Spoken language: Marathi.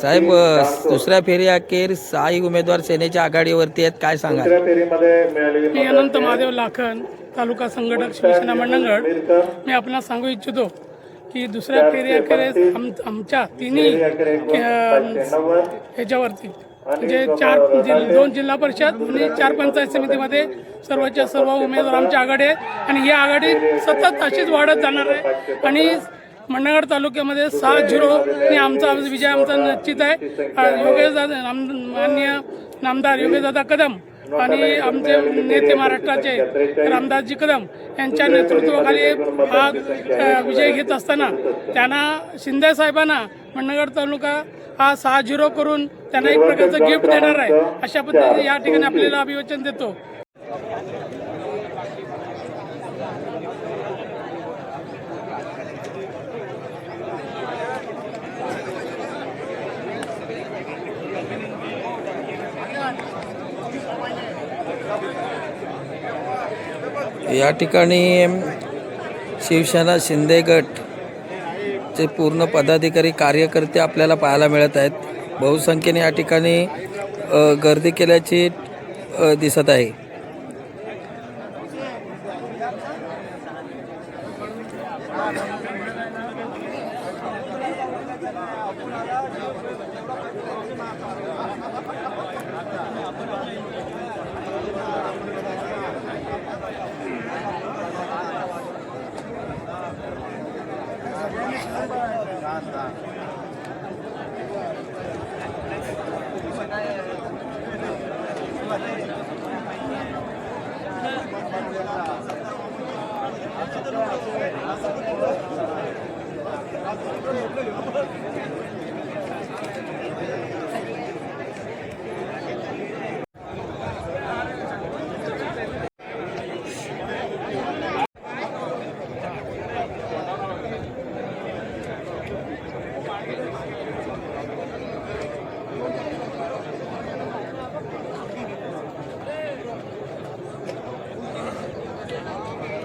साहेब दुसऱ्या फेरी अखेर सहाही उमेदवार सेनेच्या आघाडीवरती आहेत. काय सांगा मी अनंत महादेव लाखन तालुका संघटक शिवसेना मंडळगड मी आपणास सांगू इच्छितो की दुसऱ्या फेरी अखेरीस आम आमच्या तिन्ही ह्याच्यावरती. म्हणजे चार जिल दोन जिल्हा परिषद आणि चार पंचायत समितीमध्ये सर्वच्या सर्व उमेदवार आमच्या आघाडी आहे आणि ही आघाडी सतत अशीच वाढत जाणार आहे. आणि मंडणगड तालुक्यामध्ये सहा झिरो आणि आमचा आमचा विजय आमचा निश्चित आहे. योगेश दादा नाम मान्य नामदार योगेश दादा कदम आणि आमचे नेते महाराष्ट्राचे रामदासजी कदम यांच्या नेतृत्वाखाली हा विजय घेत असताना त्यांना शिंदे साहेबांना मंडणगड तालुका हा सहा झिरो करून त्यांना एक प्रकारचं गिफ्ट देणार आहे अशा पद्धतीने या ठिकाणी आपल्याला अभिवचन देतो. या ठिकाणी शिवसेना शिंदे गटचे पूर्ण पदाधिकारी कार्यकर्ते आपल्याला पाहायला मिळत आहेत. बहुसंख्येने या ठिकाणी गर्दी केल्याची दिसत आहे. Ah, tá.